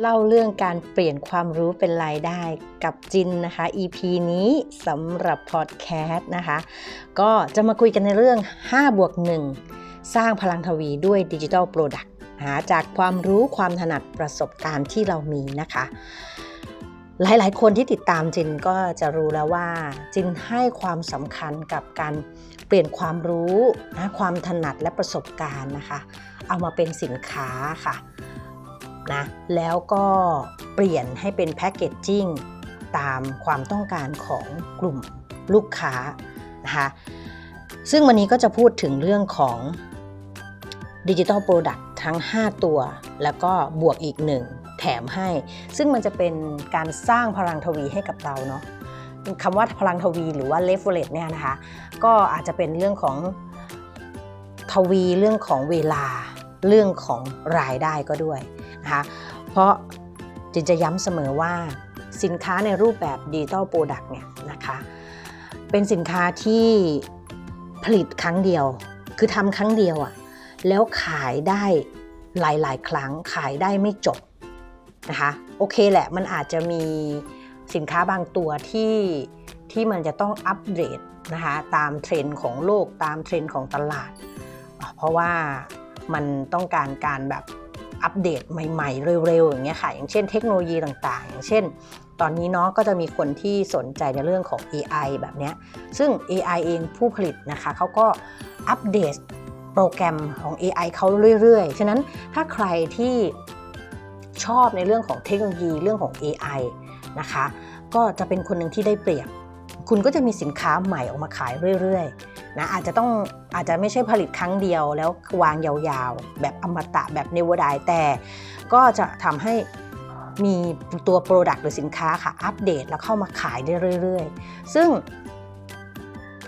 เล่าเรื่องการเปลี่ยนความรู้เป็นรายได้กับจินนะคะ EP นี้สำหรับพอดแคสต์นะคะ ก็จะมาคุยกันในเรื่อง 5 บวก 1 สร้างพลังทวีด้วยดิจิทัลโปรดักต์หาจากความรู้ความถนัดประสบการณ์ที่เรามีนะคะ หลายๆ คนที่ติดตามจินก็จะรู้แล้วว่า จินให้ความสำคัญกับการเปลี่ยนความรู้นะความถนัดและประสบการณ์นะคะ เอามาเป็นสินค้าค่ะ นะแล้วก็เปลี่ยนให้เป็นแพคเกจจิ้งตามความต้องการของกลุ่มลูกค้านะคะซึ่งวันนี้ก็จะพูดถึงเรื่องของดิจิทัลโปรดักต์ทั้ง 5 ตัว แล้วก็บวกอีกหนึ่งแถมให้ ซึ่งมันจะเป็นการสร้างพลังทวีให้กับเราเนาะคำว่าพลังทวีหรือว่า leverage เนี่ยนะคะ ก็อาจจะเป็นเรื่องของทวีเรื่องของเวลาเรื่องของรายได้ก็ด้วย นะคะเพราะจินจะย้ำเสมอว่าสินค้าในรูปแบบดิจิตอลโปรดักต์เนี่ยนะคะเป็นสินค้าที่ผลิตครั้งเดียว คือทำครั้งเดียวอะแล้วขายได้หลายๆ ครั้งขายได้ไม่จบนะคะโอเคแหละมันอาจจะมีสินค้าบางตัวที่ที่มันจะต้องอัปเดตนะคะตามเทรนด์ของโลกตามเทรนด์ของตลาด เพราะว่ามันต้องการการแบบ อัปเดตใหม่ ๆ เร็วๆอย่างเงี้ยค่ะ อย่างเช่นเทคโนโลยีต่างๆ อย่างเช่น ตอนนี้เนาะก็จะมีคนที่สนใจในเรื่องของ AI แบบเนี้ยซึ่ง AI เองผู้ผลิตนะคะเขาก็อัปเดตโปรแกรมของ AI เขาเรื่อยๆ ฉะนั้นถ้าใครที่ชอบในเรื่องของเทคโนโลยีเรื่องของ AI นะคะ ก็จะเป็นคนหนึ่งที่ได้เปรียบ คุณก็จะมีสินค้าใหม่ออกมาขายเรื่อยๆนะอาจจะต้องอาจจะไม่ใช่ผลิตครั้งเดียวแล้ววางยาวๆ แบบอมตะแบบเนวดายแต่ก็จะทำให้มีตัวโปรดักต์หรือสินค้าค่ะ อัปเดตแล้วเข้ามาขายได้เรื่อยๆ ซึ่ง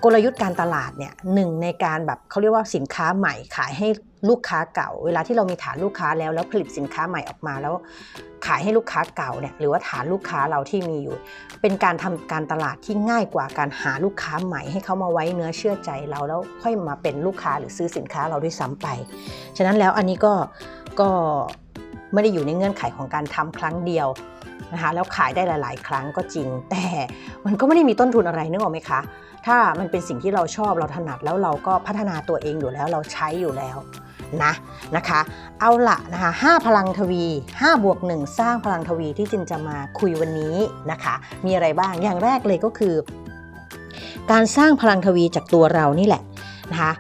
กลยุทธ์การตลาดเนี่ยหนึ่งในการแบบเขาเรียกว่าสินค้าใหม่ขายให้ ลูกค้าเก่า เวลาที่เรามีฐานลูกค้าแล้วแล้วผลิตสินค้าใหม่ออกมาแล้ว ขายให้ลูกค้าเก่าเนี่ยหรือว่าฐานลูกค้าเราที่มีอยู่ เป็นการทำการตลาดที่ง่ายกว่าการหาลูกค้าใหม่ให้เขามาไว้เนื้อเชื่อใจเราแล้วค่อยมาเป็นลูกค้าหรือซื้อสินค้าเราด้วยซ้ำไป ฉะนั้นแล้วอันนี้ก็ก็ไม่ได้อยู่ในเงื่อนไขของการทำครั้งเดียว นะคะแล้วขายได้หลาย ๆ ครั้งก็จริง แต่มันก็ไม่ได้มีต้นทุนอะไรนึกออกไหมคะ ถ้ามันเป็นสิ่งที่เราชอบเราถนัดแล้วเราก็พัฒนาตัวเองอยู่แล้วเราใช้อยู่แล้วนะนะคะ เอาละนะคะ5พลังทวี 5 บวก 1 สร้างพลังทวีที่จินจะมาคุยวันนี้นะคะ มีอะไรบ้างอย่างแรกเลยก็คือ การสร้างพลังทวีจากตัวเรานี่แหละนะคะ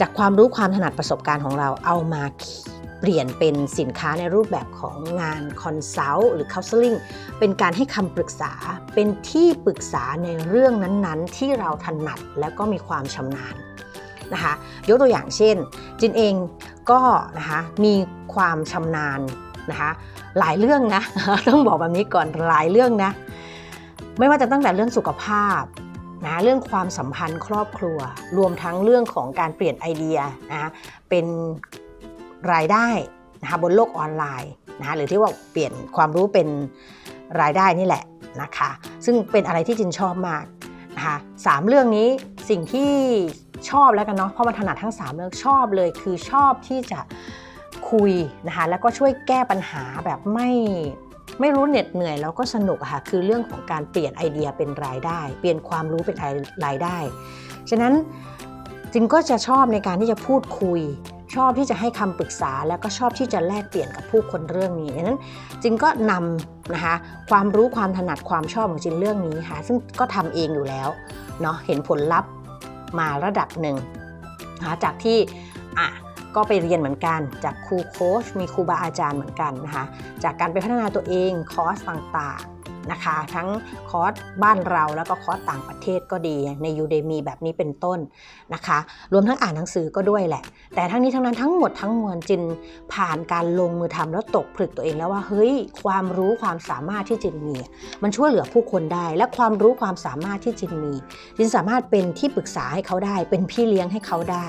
จากความรู้ความถนัดประสบการณ์ของเราเอามาเปลี่ยนเป็นสินค้าในรูปแบบของงานคอนซัลท์หรือ counseling เป็นการให้คำปรึกษา เป็นที่ปรึกษาในเรื่องนั้นๆ ที่เราถนัดแล้วก็มีความชำนาญนะคะยกตัวอย่างเช่น จินเองก็นะคะมีความชำนาญนะคะหลายเรื่องนะต้องบอกแบบนี้ก่อนหลายเรื่องนะไม่ว่าจะตั้งแต่เรื่องสุขภาพนะเรื่องความสัมพันธ์ครอบครัว รวมทั้งเรื่องของการเปลี่ยนไอเดียนะเป็น รายได้นะคะบนโลกออนไลน์นะคะหรือที่ว่าเปลี่ยนความรู้เป็นรายได้นี่แหละนะคะซึ่งเป็นอะไรที่จินชอบมากนะคะสามเรื่องนี้สิ่งที่ชอบแล้วกันเนาะเพราะมันถนัดทั้ง 3 เรื่องชอบเลย คือชอบที่จะคุยนะคะแล้วก็ช่วยแก้ปัญหาแบบไม่ไม่รู้เหน็ดเหนื่อยแล้วก็สนุกค่ะคือเรื่องของการเปลี่ยนไอเดียเป็นรายได้ เปลี่ยนความรู้เป็นรายได้ ฉะนั้นจินก็จะชอบในการที่จะพูดคุย ชอบที่จะให้คำปรึกษา แล้วก็ชอบที่จะแลกเปลี่ยนกับผู้คนเรื่องนี้ดังนั้นจินก็นำนะคะความรู้ความถนัดความชอบของจินเรื่องนี้ค่ะซึ่งก็ทำเองอยู่แล้วเนาะเห็นผลลัพธ์มาระดับหนึ่งนะคะจากที่อะก็ไปเรียนเหมือนกัน จากครูโค้ชมีครูบาอาจารย์เหมือนกันนะคะจากการไปพัฒนาตัวเองคอร์สต่างๆ นะคะ ทั้งคอร์สบ้านเราแล้วก็คอร์สต่างประเทศก็ดีในยูเดมีแบบนี้เป็นต้นนะคะ รวมทั้งอ่านหนังสือก็ด้วยแหละ แต่ทั้งนี้ทั้งนั้นทั้งหมดทั้งมวลจินผ่านการลงมือทำแล้วตกผลึกตัวเองแล้วว่าเฮ้ยความรู้ความสามารถที่จินมี มันช่วยเหลือผู้คนได้ และความรู้ความสามารถที่จินมี จินสามารถเป็นที่ปรึกษาให้เขาได้ เป็นพี่เลี้ยงให้เขาได้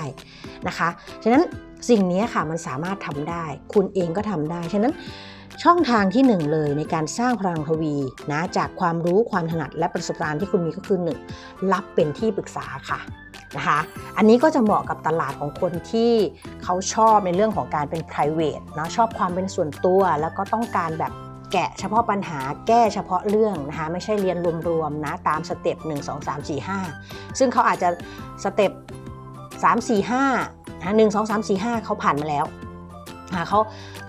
นะคะ ฉะนั้นสิ่งนี้ค่ะมันสามารถทำได้ คุณเองก็ทำได้ ฉะนั้น ช่องทางที่หนึ่งเลยในการสร้างพลังทวีนะจากความรู้ความถนัดและประสบการณ์ที่คุณมีก็คือหนึ่งรับเป็นที่ปรึกษาค่ะนะคะอันนี้ก็จะเหมาะกับตลาดของคนที่เขาชอบในเรื่องของการเป็น private นะชอบความเป็นส่วนตัว แล้วก็ต้องการแบบแกะเฉพาะปัญหาแก้เฉพาะเรื่องนะคะไม่ใช่เรียนรวมๆนะตามสเต็ป 1 2 3 4 5 ซึ่งเขาอาจจะสเต็ป 3 4 5นะ1 2 3 4 5 เขาผ่านมาแล้วนะเขา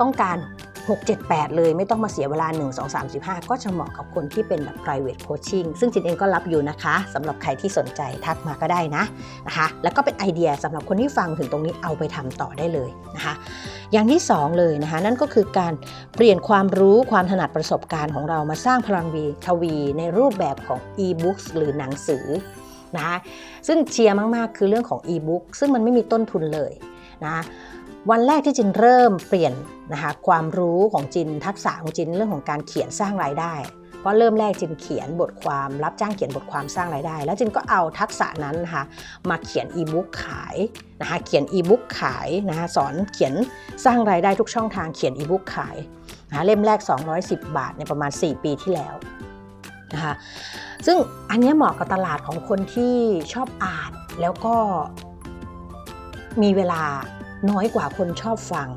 ต้องการ 6 7 8 เลยไม่ต้องมาเสียเวลา 1 2 3 5 ก็จะเหมาะกับคนที่เป็นแบบ private coaching ซึ่งจินเองก็รับอยู่นะคะสำหรับใครที่สนใจทักมาก็ได้นะนะคะ แล้วก็เป็นไอเดียสำหรับคนที่ฟังถึงตรงนี้เอาไปทำต่อได้เลยนะคะ อย่างที่ 2 เลยนะคะ นั่นก็คือการเปลี่ยนความรู้ความถนัดประสบการณ์ของเรามาสร้างพลังวีทวีในรูปแบบของ e-books หรือหนังสือนะคะซึ่งเชียร์มาก ๆ คือเรื่องของ e-book ซึ่งมันไม่มีต้นทุนเลยนะ วันแรกที่จินเริ่มเปลี่ยนนะคะความรู้ของจินทักษะของจินเรื่องของการเขียนสร้างรายได้ เพราะเริ่มแรกจินเขียนบทความรับจ้างเขียนบทความสร้างรายได้ แล้วจินก็เอาทักษะนั้นนะคะมาเขียนอีบุ๊กขายนะคะเขียนอีบุ๊กขายนะคะสอนเขียนสร้างรายได้ทุกช่องทางเขียนอีบุ๊กขายนะะเล่มแรก 210 บาทในประมาณ 4 ปีที่แล้วนะคะซึ่งอันนี้เหมาะกับตลาดของคนที่ชอบอ่านแล้วก็มีเวลา น้อยกว่าคนชอบฟัง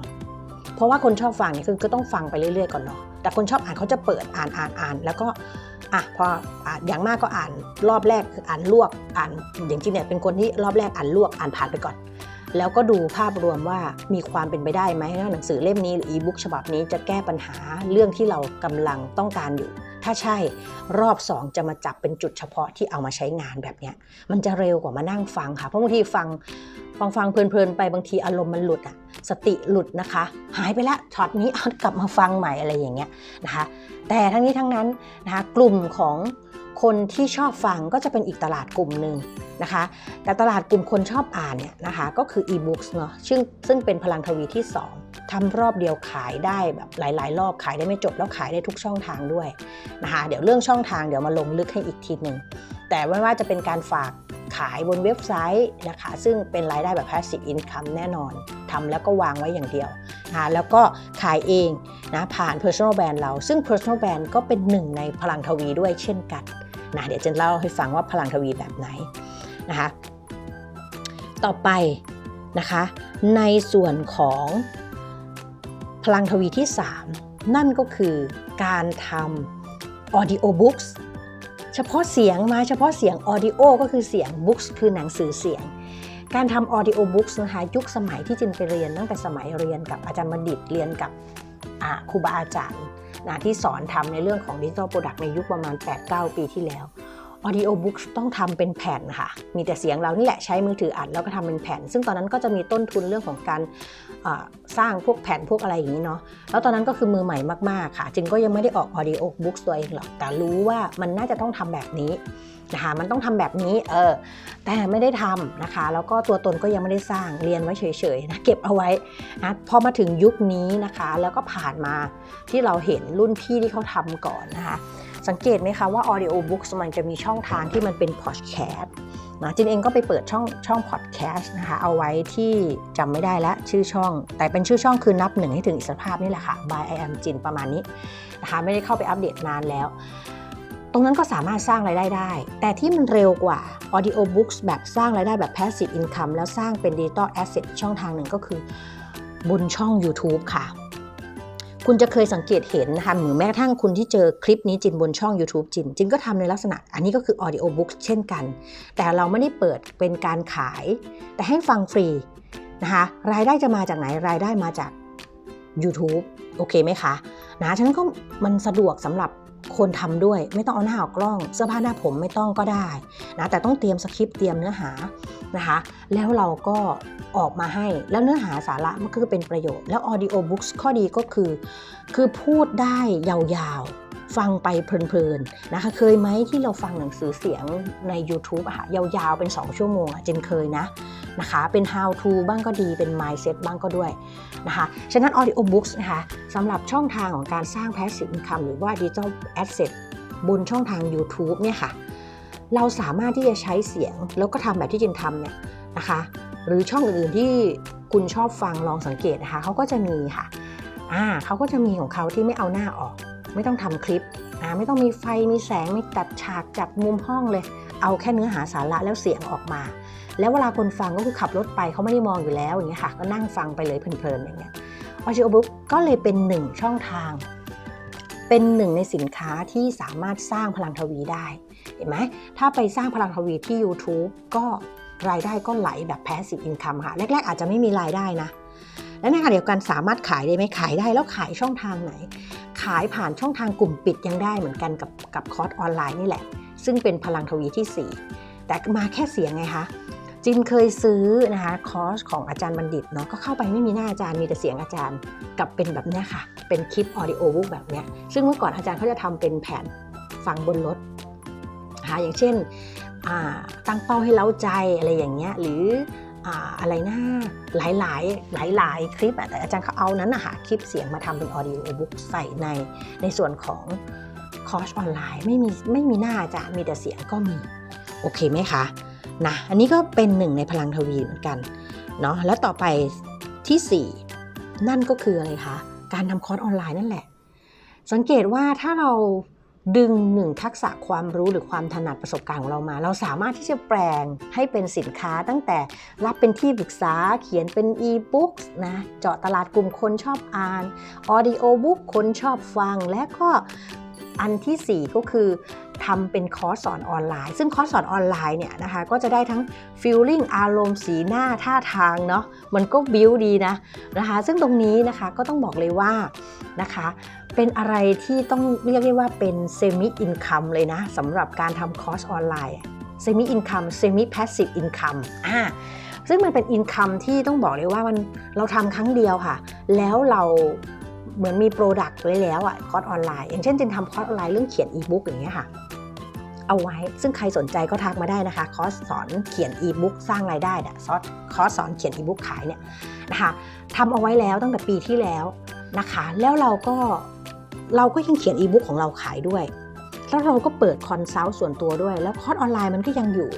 เพราะว่าคนชอบฟังเนี่ยคือก็ต้องฟังไปเรื่อยๆก่อนเนาะแต่คนชอบอ่านเขาจะเปิดอ่านอ่านอ่าน แล้วก็อะพออ่านอย่างมากก็อ่านรอบแรกคืออ่านลวกอ่านอย่างจริงเนี่ยเป็นคนที่รอบแรกอ่านลวกอ่านผ่านไปก่อน แล้วก็ดูภาพรวมว่ามีความเป็นไปได้ไหมว่าหนังสือเล่มนี้หรืออีบุ๊กฉบับนี้จะแก้ปัญหาเรื่องที่เรากำลังต้องการอยู่ ถ้าใช่รอบ 2 จะมาจับเป็นจุดเฉพาะที่เอามาใช้งานแบบเนี้ยมันจะเร็วกว่ามานั่งฟังค่ะเพราะบางทีฟังฟังฟังเพลินๆไปบางทีอารมณ์มันหลุดอะสติหลุดนะคะ หายไปแล้วช็อตนี้เอากลับมาฟังใหม่อะไรอย่างเงี้ยนะคะแต่ทั้งนี้ทั้งนั้นนะคะกลุ่มของคนที่ชอบฟังก็จะเป็นอีกตลาดกลุ่มหนึ่งนะคะ แต่ตลาดกลุ่มคนชอบอ่านเนี่ยนะคะก็คือ e-books เนาะซึ่งซึ่งเป็นพลังทวีที่ 2 ทำรอบเดียวขายได้แบบหลาย ๆ รอบขายได้ไม่จบแล้วขายได้ทุกช่องทางด้วยนะคะเดี๋ยวเรื่องช่องทางเดี๋ยวมาลงลึกให้อีกทีหนึ่งแต่ไม่ว่าจะเป็นการฝากขายบนเว็บไซต์นะคะซึ่งเป็นรายได้แบบ passive income แน่นอนทำแล้วก็วางไว้อย่างเดียวนะแล้วก็ขายเองนะผ่าน personal brand เรา ซึ่ง personal brand ก็เป็นหนึ่งในพลังทวีด้วยเช่นกันนะเดี๋ยวจะเล่าให้ฟังว่าพลังทวีแบบไหนนะคะต่อไปนะคะในส่วนของ พลังทวีที่ 3 นั่นก็คือการทำ audio books เฉพาะเสียงมาเฉพาะเสียง audio ก็คือเสียง books คือหนังสือเสียง การทำ audio books นะคะยุคสมัยที่จินไปเรียนตั้งแต่สมัยเรียนกับอาจารย์มดิตเรียนกับครูบาอาจารย์นะที่สอนทำในเรื่องของดิจิทัลโปรดักต์ในยุคประมาณ 8-9 ปีที่แล้ว Audio Books ต้องทำเป็นแผ่นค่ะ มีแต่เสียงเรานี่แหละใช้มือถืออัดแล้วก็ทำเป็นแผ่น ซึ่งตอนนั้นก็จะมีต้นทุนเรื่องของการสร้างพวกแผ่นพวกอะไรอย่างนี้เนาะ แล้วตอนนั้นก็คือมือใหม่มากๆค่ะจินก็ยังไม่ได้ออก Audio Books ตัวเองหรอก แต่รู้ว่ามันน่าจะต้องทำแบบนี้นะคะมันต้องทำแบบนี้เออแต่ไม่ได้ทำนะคะ แล้วก็ตัวตนก็ยังไม่ได้สร้างเรียนไว้เฉยๆนะเก็บเอาไว้นะพอมาถึงยุคนี้นะคะ แล้วก็ผ่านมาที่เราเห็นรุ่นพี่ที่เขาทำก่อนนะคะ สังเกตไหมคะว่า Audio Books มันจะมีช่องทางที่มันเป็น Podcast นะจินเองก็ไปเปิดช่องช่อง Podcast นะคะเอาไว้ที่จำไม่ได้แล้วชื่อช่อง แต่เป็นชื่อช่องคือนับหนึ่งให้ถึงอิสรภาพนี่แหละค่ะ by I am จินประมาณนี้นะคะไม่ได้เข้าไปอัปเดตนานแล้ว ตรงนั้นก็สามารถสร้างรายได้ได้ แต่ที่มันเร็วกว่า Audio Books แบบสร้างรายได้แบบ Passive Income แล้วสร้างเป็น Digital Asset ช่องทางหนึ่งก็คือบนช่อง YouTube ค่ะ คุณจะเคยสังเกตเห็นนะคะหรือแม้กระทั่งคุณที่เจอคลิปนี้จินบนช่อง YouTube จิน จินก็ทำในลักษณะ อันนี้ก็คือ audio book เช่นกัน แต่เราไม่ได้เปิดเป็นการขาย แต่ให้ฟังฟรีนะคะรายได้จะมาจากไหนรายได้มาจาก YouTube โอเคไหมคะนะฉะนั้นก็มันสะดวกสำหรับคนทำด้วย ไม่ต้องเอาหน้าออกกล้อง เสื้อผ้าหน้าผมไม่ต้องก็ได้นะแต่ต้องเตรียมสคริปต์เตรียมเนื้อหา นะคะ แล้วเราก็ออกมาให้ แล้วเนื้อหาสาระมันก็เป็นประโยชน์ แล้ว audio books ข้อดีก็คือ คือพูดได้ยาวๆ ฟังไปเพลินๆ นะคะ เคยไหมที่เราฟังหนังสือเสียงใน YouTube อะค่ะยาวๆ เป็น 2 ชั่วโมงอะเจนเคยนะนะคะเป็น how to บ้างก็ดีเป็น mindset บ้างก็ด้วยนะคะฉะนั้น audio books นะคะสำหรับช่องทางของการสร้าง passive income หรือว่า digital asset บนช่องทาง YouTube เนี่ยค่ะ เราสามารถที่จะใช้เสียงแล้วก็ทำแบบที่จินทำเนี่ยนะคะ หรือช่องอื่นๆที่คุณชอบฟังลองสังเกตนะคะเขาก็จะมีค่ะอ่าเขาก็จะมีของเขาที่ไม่เอาหน้าออก ไม่ต้องทำคลิปอ่าไม่ต้องมีไฟมีแสงไม่ตัดฉากจัดมุมห้องเลย เอาแค่เนื้อหาสาระแล้วเสียงออกมา แล้วเวลาคนฟังก็คือขับรถไปเขาไม่ได้มองอยู่แล้วอย่างเงี้ยค่ะก็นั่งฟังไปเลยเพลินๆอย่างเงี้ย Audio Book ก็เลยเป็นหนึ่งช่องทาง เป็นหนึ่งในสินค้าที่สามารถสร้างพลังทวีได้ เห็นไหมถ้าไปสร้างพลังทวีที่ YouTube ก็รายได้ก็ไหลแบบ passive income ค่ะ แรก ๆ อาจจะไม่มีรายได้นะ และในขณะเดียวกันสามารถขายได้ไหมขายได้แล้วขายช่องทางไหน ขายผ่านช่องทางกลุ่มปิดยังได้เหมือนกันกับกับคอร์สออนไลน์นี่แหละ ซึ่งเป็นพลังทวีที่ 4 แต่มาแค่เสียงไงคะจินเคยซื้อนะคะคอร์สของอาจารย์บัณฑิตเนาะก็เข้าไปไม่มีหน้าอาจารย์มีแต่เสียงอาจารย์กับเป็นแบบเนี้ยค่ะ เป็นคลิปออดิโอบุ๊กแบบเนี้ยซึ่งเมื่อก่อนอาจารย์เขาจะทำเป็นแผ่นฟังบนรถ นะคะ อย่างเช่นตั้งเป้าให้เล้าใจอะไรอย่างเงี้ยหรืออ่าอะไรนะหลายหลายหลายหลายคลิปอะแต่อาจารย์เขาเอานั้นนะคะคลิปเสียงมาทำเป็นออดิโอบุ๊กใส่ในในส่วนของคอร์สออนไลน์ไม่มีไม่มีหน้าจารย์มีแต่เสียงก็มี โอเคไหมคะนะอันนี้ก็เป็นหนึ่งในพลังทวีเหมือนกันเนาะแล้วต่อไปทีสี่4 นั่นก็คืออะไรคะการทำคอร์สออนไลน์นั่นแหละ สังเกตว่าถ้าเรา ดึงหนึ่งทักษะความรู้หรือความถนัดประสบการณ์ของเรามา เราสามารถที่จะแปลงให้เป็นสินค้าตั้งแต่รับเป็นที่ปรึกษาเขียนเป็นอีบุ๊กนะเจาะตลาดกลุ่มคนชอบอ่านออดิโอบุ๊กคนชอบฟังและก็อันทีสี่4 ก็คือ ทำเป็นคอร์สสอนออนไลน์ ซึ่งคอร์สสอนออนไลน์เนี่ยนะคะก็จะได้ทั้งฟีลลิ่งอารมณ์สีหน้าท่าทางเนาะมันก็บิวดีนะนะคะ ซึ่งตรงนี้นะคะก็ต้องบอกเลยว่านะคะเป็นอะไรที่ต้องเรียกได้ว่าเป็นเซมิอินคัมเลยนะสำหรับการทำคอร์สออนไลน์เซมิอินคัมเซมิแพสซีฟอินคัมอ่าซึ่งมันเป็นอินคัมที่ต้องบอกเลยว่ามันเราทำครั้งเดียวค่ะ แล้วเราเหมือนมีโปรดักต์ไว้แล้วอะคอร์สออนไลน์ อย่างเช่นจินทำคอร์สออนไลน์เรื่องเขียนอีบุ๊กอย่างเงี้ยค่ะ เอาไว้ ซึ่งใครสนใจก็ทักมาได้นะคะ คอร์สสอนเขียนอีบุ๊กสร้างรายได้เนี่ยซอสคอร์สสอนเขียนอีบุ๊กขายเนี่ยนะคะทำเอาไว้แล้วตั้งแต่ปีที่แล้วนะคะ แล้วเราก็เราก็ยังเขียนอีบุ๊กของเราขายด้วย แล้วเราก็เปิดคอนซัลท์ส่วนตัวด้วย แล้วคอร์สออนไลน์มันก็ยังอยู่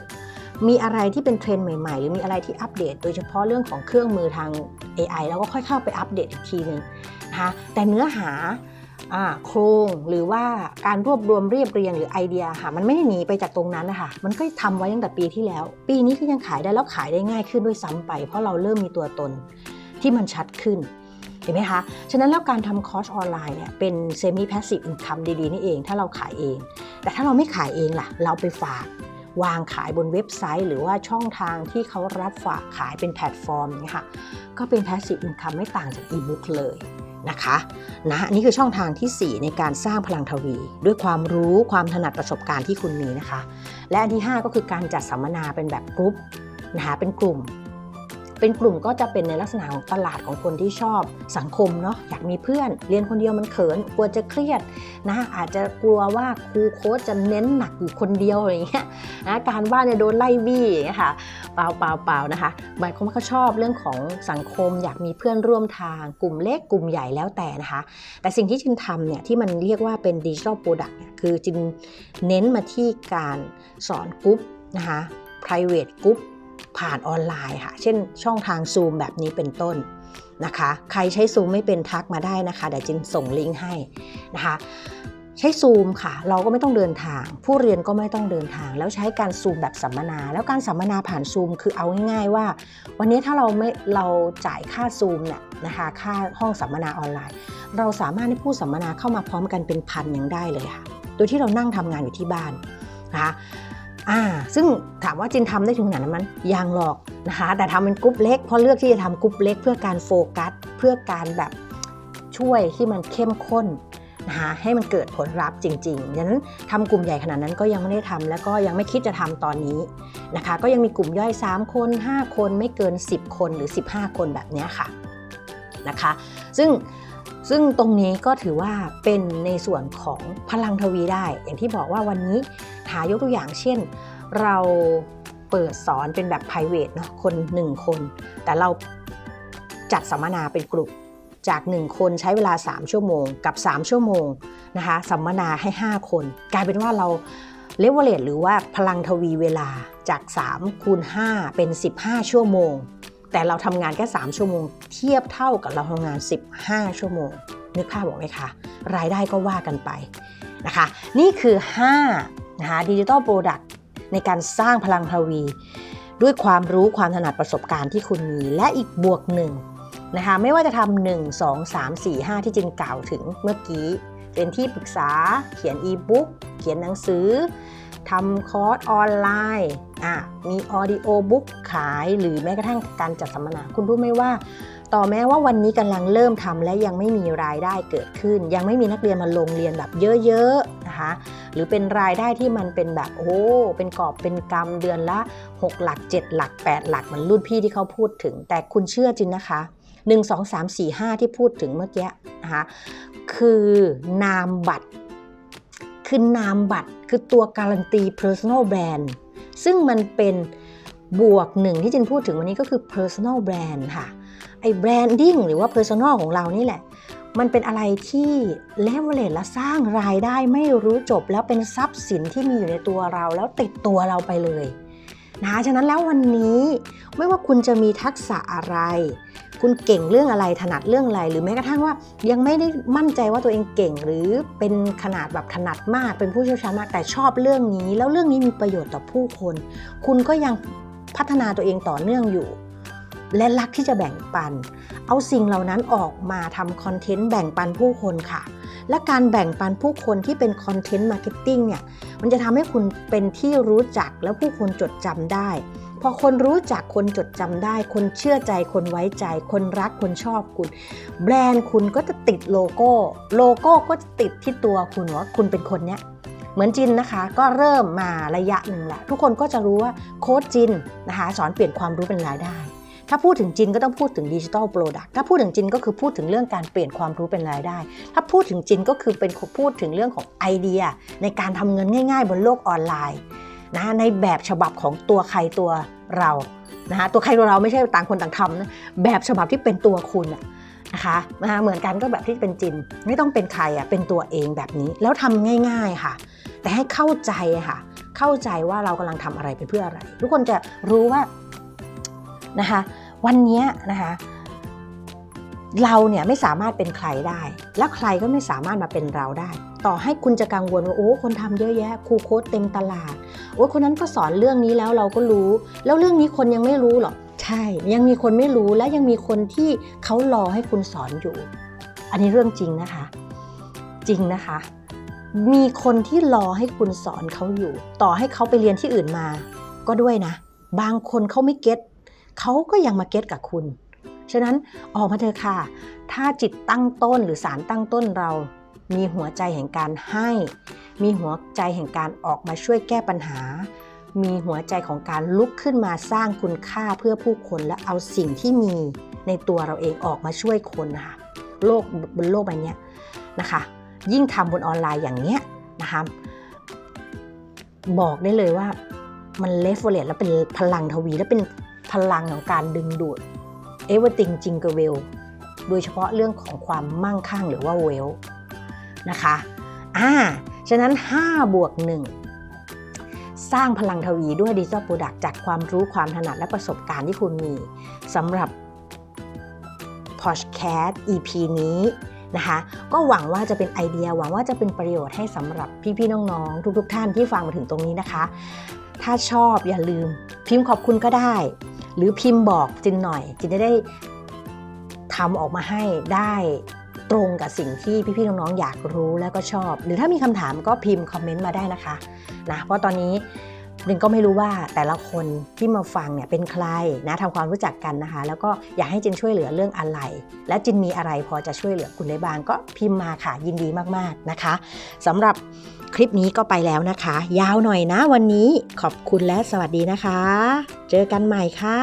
มีอะไรที่เป็นเทรนด์ใหม่ๆ หรือมีอะไรที่อัปเดต โดยเฉพาะเรื่องของเครื่องมือทาง AI แล้วก็ค่อยเข้าไปอัปเดตอีกทีนึงนะคะแต่เนื้อหาอ่า โครงหรือว่าการรวบรวมเรียบเรียงหรือไอเดียค่ะ มันไม่ได้หนีไปจากตรงนั้นนะคะมันก็ทำไว้ตั้งแต่ปีที่แล้ว ปีนี้ก็ยังขายได้แล้วขายได้ง่ายขึ้นด้วยซ้ำไป เพราะเราเริ่มมีตัวตนที่มันชัดขึ้นเห็นไหมคะ ฉะนั้นแล้วการทำคอร์สออนไลน์เนี่ยเป็นเซมิแพสซีฟอินคัมดีๆนี่เอง ถ้าเราขายเอง แต่ถ้าเราไม่ขายเองล่ะ เราไปฝากวางขายบนเว็บไซต์ หรือว่าช่องทางที่เขารับฝากขายเป็นแพลตฟอร์มอย่ค่ะ ก็เป็น passive income ไม่ต่างจากอีบุ๊กเลย นะคะนะอันนี่คือช่องทางทีสี่ 4 ในการสร้างพลังทวี ด้วยความรู้ความถนัดประสบการณ์ที่คุณมีนะคะ และอันที่ 5 ก็คือการจัดสัมมนาเป็นแบบกรุ๊ปนะคะเป็นกลุ่ม เป็นกลุ่มก็จะเป็นในลักษณะของตลาดของคนที่ชอบสังคมเนาะอยากมีเพื่อน เรียนคนเดียวมันเขินกลัวจะเครียดนะอาจจะกลัวว่าครูโค้ชจะเน้นหนักอยู่คนเดียวอะไรอย่างเงี้ยนะการบ้านเนี่ยโดนไล่บี้ค่ะเปล่าเปล่าเปล่านะคะหมายความว่าเขาชอบเรื่องของสังคม อยากมีเพื่อนร่วมทาง กลุ่มเล็กกลุ่มใหญ่แล้วแต่นะคะ แต่สิ่งที่จินทำเนี่ยที่มันเรียกว่าเป็นดิจิทัลโปรดักต์เนี่ยคือจินเน้นมาที่การสอนกรุ๊ปนะคะ private กรุ๊ป ผ่านออนไลน์ค่ะ เช่นช่องทาง Zoom แบบนี้เป็นต้นนะคะ ใครใช้ Zoom ไม่เป็นทักมาได้นะคะ เดี๋ยวจินส่งลิงก์ให้นะคะใช้ซูมค่ะ เราก็ไม่ต้องเดินทาง ผู้เรียนก็ไม่ต้องเดินทาง แล้วใช้การซูมแบบสัมมนา แล้วการสัมมนาผ่านซูมคือเอาง่ายๆว่า วันนี้ถ้าเราไม่เราจ่ายค่าซูมเนี่ยนะคะค่าห้องสัมมนาออนไลน์ เราสามารถให้ผู้สัมมนาเข้ามาพร้อมกันเป็นพันยังได้เลยค่ะ โดยที่เรานั่งทำงานอยู่ที่บ้านนะคะ อ่าซึ่งถามว่าจินทำได้ถึงขนาดนั้นมันยังหรอกนะคะ แต่ทำเป็นกรุ๊ปเล็กเพราะเลือกที่จะทำกรุ๊ปเล็ก เพื่อการโฟกัส เพื่อการแบบช่วยที่มันเข้มข้นนะคะให้มันเกิดผลลัพธ์จริงๆดังนั้นทำกลุ่มใหญ่ขนาดนั้นก็ยังไม่ได้ทำแล้วก็ยังไม่คิดจะทำตอนนี้นะคะ ก็ยังมีกลุ่มย่อย 3 คน 5 คนไม่เกิน 10 คนหรือ 15 คนแบบนี้ค่ะนะคะ ซึ่ง ซึ่งตรงนี้ก็ถือว่าเป็นในส่วนของพลังทวีได้ อย่างที่บอกว่าวันนี้หายกตัวอย่างเช่น เราเปิดสอนเป็นแบบ p r i v a t เนาะคน 1 คน แต่เราจัดสัมมนาเป็นกลุ่มจาก 1 คนใช้เวลา 3 ชั่วโมงกับ 3 ชั่วโมงนะคะสัมมนาให้ 5 คน กลายเป็นว่าเราเลเวลเลตหรือว่าพลังทวีเวลาจาก3คูณ5เป็น 15 ชั่วโมง แต่เราทำงานแค่ 3 ชั่วโมง เทียบเท่ากับเราทำงาน 15 ชั่วโมง นึกภาพบอกไหมคะ รายได้ก็ว่ากันไปนะคะ นี่คือ5นะคะดิจิตอลโปรดักต์ในการสร้างพลังทวี ด้วยความรู้ความถนัดประสบการณ์ที่คุณมี และอีกบวกหนึ่งนะคะไม่ว่าจะทำ1 2 3 4 5ที่จินกล่าวถึงเมื่อกี้ เป็นที่ปรึกษา เขียนอีบุ๊กเขียนหนังสือ ทำคอร์สออนไลน์อะมีออดิโอบุ๊กขายหรือแม้กระทั่งการจัดสัมมนา คุณรู้ไหมว่า ต่อแม้ว่าวันนี้กำลังเริ่มทำและยังไม่มีรายได้เกิดขึ้น ยังไม่มีนักเรียนมาลงเรียนแบบเยอะๆนะคะหรือเป็นรายได้ที่มันเป็นแบบโอ้เป็นกอบเป็นกำเดือนละ 6 หลัก 7 หลัก 8 หลักเหมือนรุ่นพี่ที่เขาพูดถึง แต่คุณเชื่อจริงนะคะ1 2 3 4 5 ที่พูดถึงเมื่อกี้นะคะคือนามบัตร คือนามบัตรคือตัวการันตี personal brand ซึ่งมันเป็นบวกหนึ่งที่จินพูดถึงวันนี้ก็คือ personal brand ค่ะ ไอ้ branding หรือว่า personal ของเรานี่แหละ มันเป็นอะไรที่เลเวลเลและสร้างรายได้ไม่รู้จบ แล้วเป็นทรัพย์สินที่มีอยู่ในตัวเราแล้วติดตัวเราไปเลย นะฉะนั้นแล้ววันนี้ไม่ว่าคุณจะมีทักษะอะไร คุณเก่งเรื่องอะไรถนัดเรื่องอะไร หรือแม้กระทั่งว่ายังไม่ได้มั่นใจว่าตัวเองเก่ง หรือเป็นขนาดแบบถนัดมากเป็นผู้เชี่ยวชาญมากแต่ชอบเรื่องนี้ แล้วเรื่องนี้มีประโยชน์ต่อผู้คน คุณก็ยังพัฒนาตัวเองต่อเนื่องอยู่ และรักที่จะแบ่งปัน เอาสิ่งเหล่านั้นออกมาทำคอนเทนต์แบ่งปันผู้คนค่ะ และการแบ่งปันผู้คนที่เป็นคอนเทนต์มาร์เก็ตติ้งเนี่ย มันจะทำให้คุณเป็นที่รู้จักแล้วผู้คนจดจำได้ พอคนรู้จักคนจดจำได้ คนเชื่อใจ คนไว้ใจ คนรัก คนชอบคุณ แบรนด์คุณก็จะติดโลโก้ โลโก้ก็จะติดที่ตัวคุณว่าคุณเป็นคนเนี้ยเหมือนจินนะคะก็เริ่มมาระยะหนึ่งแหละทุกคนก็จะรู้ว่าโค้ดจินนะคะสอนเปลี่ยนความรู้เป็นรายได้ ถ้าพูดถึงจินก็ต้องพูดถึงดิจิทัลโปรดักต์ถ้าพูดถึงจินก็คือพูดถึงเรื่องการเปลี่ยนความรู้เป็นรายได้ ถ้าพูดถึงจินก็คือเป็นพูดถึงเรื่องของไอเดีย ในการทำเงินง่าย ๆ บนโลกออนไลน์นะในแบบฉบับของตัวใครตัวเรานะคะตัวใครตัวเราไม่ใช่ต่างคนต่างทำนะแบบฉบับที่เป็นตัวคุณอะนะคะนะเหมือนกันก็แบบที่เป็นจินไม่ต้องเป็นใครอะเป็นตัวเองแบบนี้แล้วทำง่าย ๆค่ะ แต่ให้เข้าใจค่ะ เข้าใจว่าเรากำลังทำอะไรไปเพื่ออะไร ทุกคนจะรู้ว่านะคะ วันนี้นะคะเราเนี่ยไม่สามารถเป็นใครได้ แล้วใครก็ไม่สามารถมาเป็นเราได้ ต่อให้คุณจะกังวลว่าโอ้คนทำเยอะแยะครูโค้ดเต็มตลาดโอ้คนนั้นก็สอนเรื่องนี้แล้วเราก็รู้ แล้วเรื่องนี้คนยังไม่รู้หรอใช่ ยังมีคนไม่รู้และยังมีคนที่เขารอให้คุณสอนอยู่ อันนี้เรื่องจริงนะคะ จริงนะคะ มีคนที่รอให้คุณสอนเขาอยู่ ต่อให้เขาไปเรียนที่อื่นมา ก็ด้วยนะ บางคนเขาไม่เก็ต เขาก็ยังมาเก็ตกับคุณ ฉะนั้นออกมาเถอะค่ะ ถ้าจิตตั้งต้นหรือสารตั้งต้นเรา มีหัวใจแห่งการให้ มีหัวใจแห่งการออกมาช่วยแก้ปัญหา มีหัวใจของการลุกขึ้นมาสร้างคุณค่าเพื่อผู้คนและเอาสิ่งที่มีในตัวเราเองออกมาช่วยคนนะคะโลกบนโลกใบนี้นะคะ ยิ่งทำบนออนไลน์อย่างเนี้ยนะคะบอกได้เลยว่ามันเลฟเวอเรตแล้วเป็นพลังทวี และเป็น พลังของการดึงดูด everything jingle well โดยเฉพาะเรื่องของความมั่งคั่งหรือว่า well นะคะอ่าฉะนั้น 5 บวก 1 สร้างพลังทวีด้วยดิจิทัลโปรดักต์จากความรู้ความถนัดและประสบการณ์ที่คุณมีสำหรับ Podcast EP นี้นะคะก็หวังว่าจะเป็นไอเดียหวังว่าจะเป็นประโยชน์ให้สำหรับพี่ๆน้องๆ ทุกๆ ท่านที่ฟังมาถึงตรงนี้นะคะ ถ้าชอบอย่าลืมพิมพ์ขอบคุณก็ได้ หรือพิมพ์บอกจินหน่อย จินจะได้ทำออกมาให้ได้ตรงกับสิ่งที่พี่ๆน้องๆอยากรู้แล้วก็ชอบ หรือถ้ามีคำถามก็พิมพ์คอมเมนต์มาได้นะคะนะเพราะตอนนี้จินก็ไม่รู้ว่าแต่ละคนที่มาฟังเนี่ยเป็นใครนะทำความรู้จักกันนะคะ แล้วก็อยากให้จินช่วยเหลือเรื่องอะไร และจินมีอะไรพอจะช่วยเหลือคุณได้บ้างก็พิมพ์มาค่ะยินดีมากๆนะคะสำหรับ คลิปนี้ก็ไปแล้วนะคะ ยาวหน่อยนะวันนี้ขอบคุณและสวัสดีนะคะ เจอกันใหม่ค่ะ